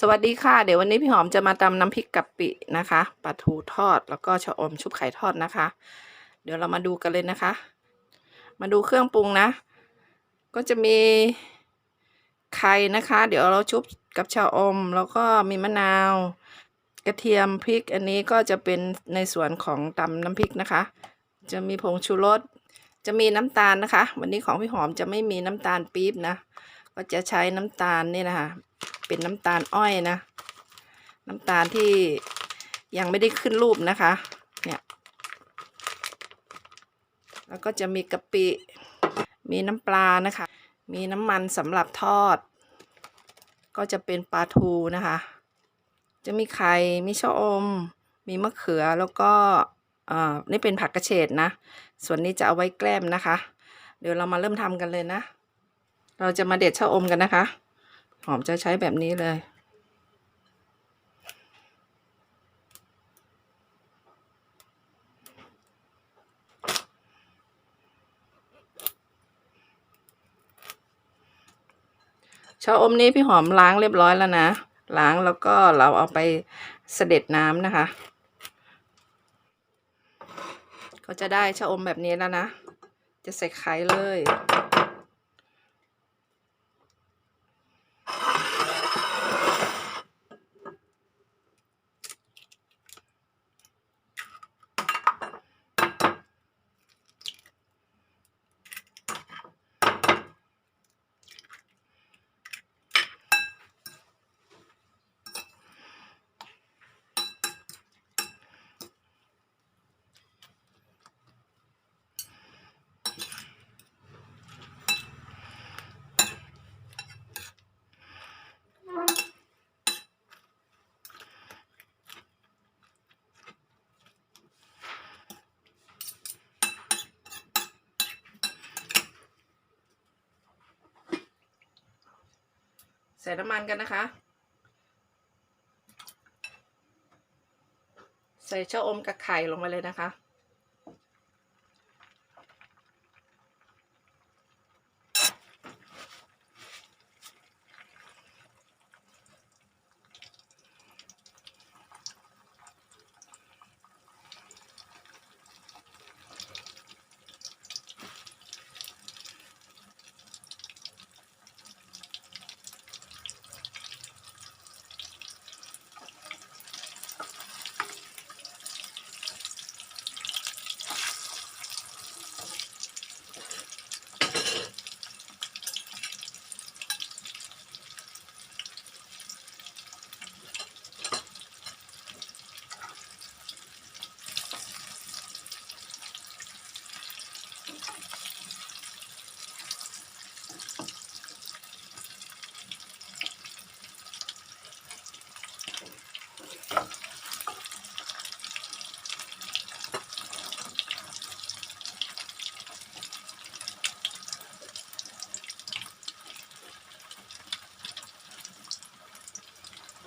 สวัสดีค่ะ เดี๋ยววันนี้พี่หอมจะมาตำน้ำพริกกะปินะคะปลาทูทอดแล้วก็ชะอมชุบไข่ทอดนะคะ เดี๋ยวเรามาดูกันเลยนะคะ มาดูเครื่องปรุงนะ ก็จะมีไข่นะคะ เดี๋ยวเราชุบกับชะอม แล้วก็มีมะนาว กระเทียมพริกอันนี้ก็จะเป็นในส่วนของตำน้ำพริกนะคะ จะมีผงชูรสจะมีน้ำตาลนะคะ วันนี้ของพี่หอมจะไม่มีน้ำตาลปี๊บนะ ก็จะใช้น้ำตาลนี่นะคะ เป็นน้ำตาลอ้อยนะ น้ำตาลที่ยังไม่ได้ขึ้นรูปนะคะ เนี่ย แล้วก็จะมีกะปิ มีน้ำปลานะคะ มีน้ำมันสำหรับทอด ก็จะเป็นปลาทูนะคะ จะมีไข่ มีชะอม มีมะเขือ แล้วก็อ่านี่เป็นผักกระเฉดนะ ส่วนนี้จะเอาไว้แกล้มนะคะ เดี๋ยวเรามาเริ่มทำกันเลยนะ เราจะมาเด็ดชะอมกันนะคะ หอมจะใช้แบบนี้เลย ชะอมนี้พี่หอมล้างเรียบร้อยแล้วนะ ล้างแล้วก็เราเอาไปเสด็จน้ำนะคะ ก็จะได้ชะอมแบบนี้แล้วนะ จะใส่ไข่เลย ใส่น้ำมันกันนะคะ ใส่ชะอมกับไข่ลงไปเลยนะคะ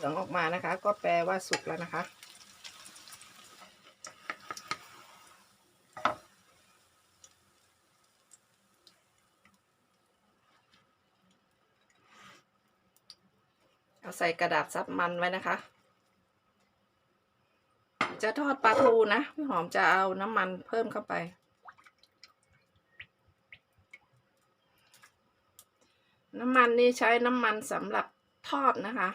องออกมานะคะ ก็แปลว่าสุกแล้วนะคะเอาใส่กระดาษซับมันไว้นะคะ จะทอดปลาทูนะพี่หอมจะเอาน้ำมันเพิ่มเข้าไป น้ำมันนี่ใช้น้ำมันสำหรับทอดนะคะ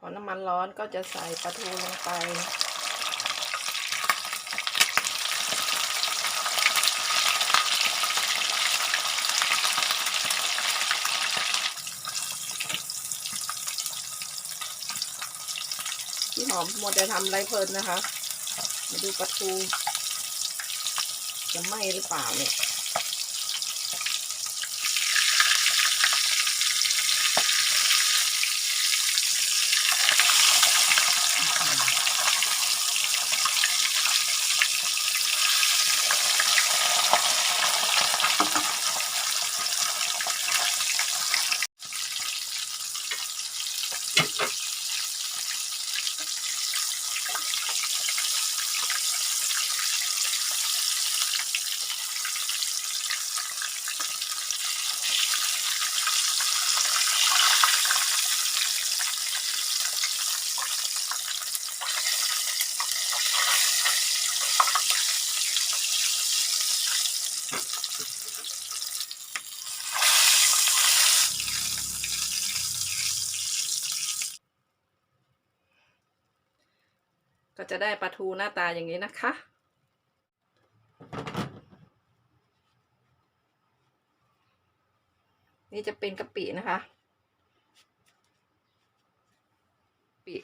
พอน้ำมันร้อนก็จะใส่ปลาทูลงไปพี่หอมหมดจะทำไรเพลินนะคะ มาดูปลาทู จะไหมหรือเปล่าเนี่ย ก็จะได้ปลาทูหน้าตาอย่างนี้นะคะ นี่จะเป็นกะปินะคะ ปิ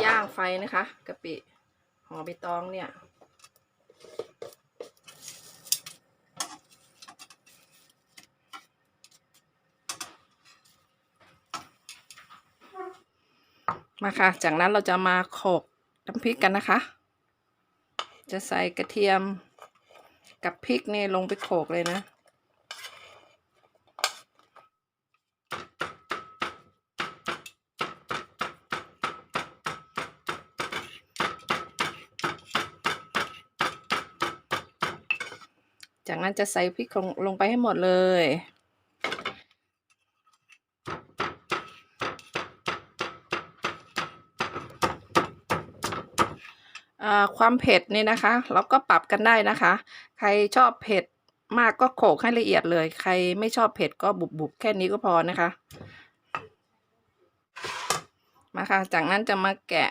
ย่างไฟนะคะกะปิห่อใบตองเนี่ย มาค่ะ จากนั้นเราจะมาโขกน้ำพริกกันนะคะ จะใส่กระเทียมกับพริกนี่ลงไปโขกเลยนะ นั้นจะใส่พริกลงลงไปให้หมดเลย ความเผ็ดนี่นะคะ เราก็ปรับกันได้นะคะ ใครชอบเผ็ดมากก็โขลกให้ละเอียดเลย ใครไม่ชอบเผ็ดก็บุบๆแค่นี้ก็พอนะคะ มาค่ะ จากนั้นจะมาแกะ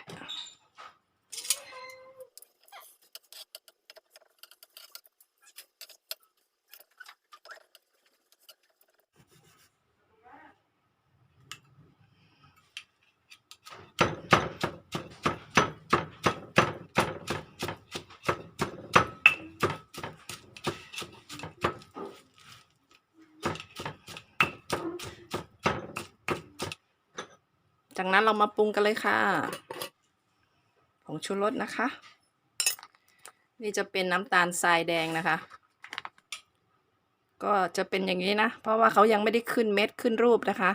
จากนั้นเรามาปรุงกันเลยค่ะ ผงชูรสนะคะ นี่จะเป็นน้ำตาลทรายแดงนะคะ ก็จะเป็นอย่างนี้นะ เพราะว่าเขายังไม่ได้ขึ้นเม็ดขึ้นรูปนะคะ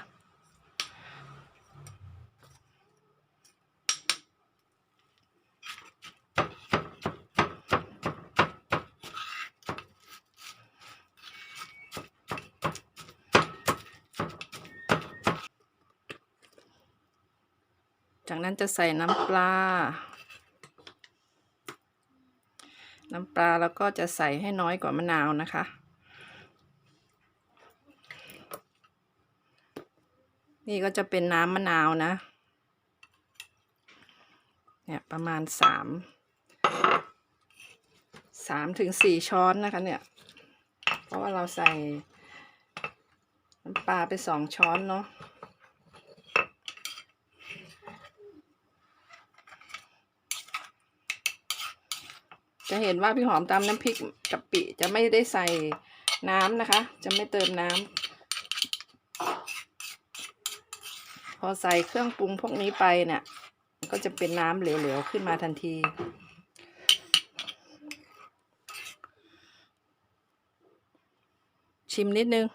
จากนั้นจะใส่น้ำปลา น้ำปลาแล้วก็จะใส่ให้น้อยกว่ามะนาวนะคะ นี่ก็จะเป็นน้ำมะนาวนะ เนี่ยประมาณสามสามถึงสี่ช้อนนะคะเนี่ย เพราะว่าเราใส่น้ำปลาไปสองช้อนเนาะ จะเห็นว่าพี่หอมตำน้ำพริกกะปิจะไม่ได้ใส่น้ำนะคะ จะไม่เติมน้ำพอใส่เครื่องปรุงพวกนี้ไปเนี่ย ก็จะเป็นน้ำเหลวๆขึ้นมาทันทีชิมนิดนึง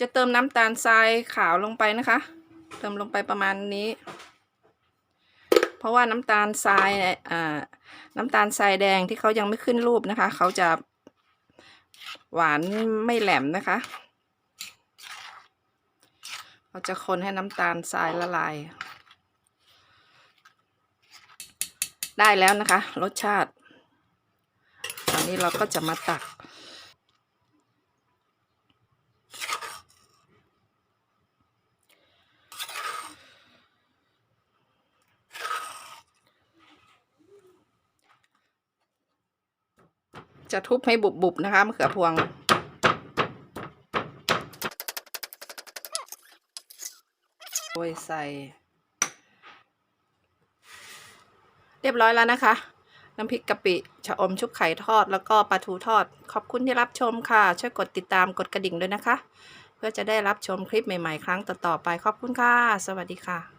จะเติมน้ำตาลทรายขาวลงไปนะคะ เติมลงไปประมาณนี้ เพราะว่าน้ำตาลทรายอ่าน้ำตาลทรายแดงที่เขายังไม่ขึ้นรูปนะคะ เขาจะหวานไม่แหลมนะคะเราจะคนให้น้ำตาลทรายละลาย ได้แล้วนะคะ รสชาติ ตอนนี้เราก็จะมาตัก จะทุบให้บุบๆนะคะมะเขือพวง โรยใส่ เรียบร้อยแล้วนะคะ น้ำพริกกะปิ ชะอมชุบไข่ทอด แล้วก็ปลาทูทอด ขอบคุณที่รับชมค่ะ ช่วยกดติดตามกดกระดิ่งด้วยนะคะ เพื่อจะได้รับชมคลิปใหม่ๆ ครั้งต่อๆไป ขอบคุณค่ะ สวัสดีค่ะ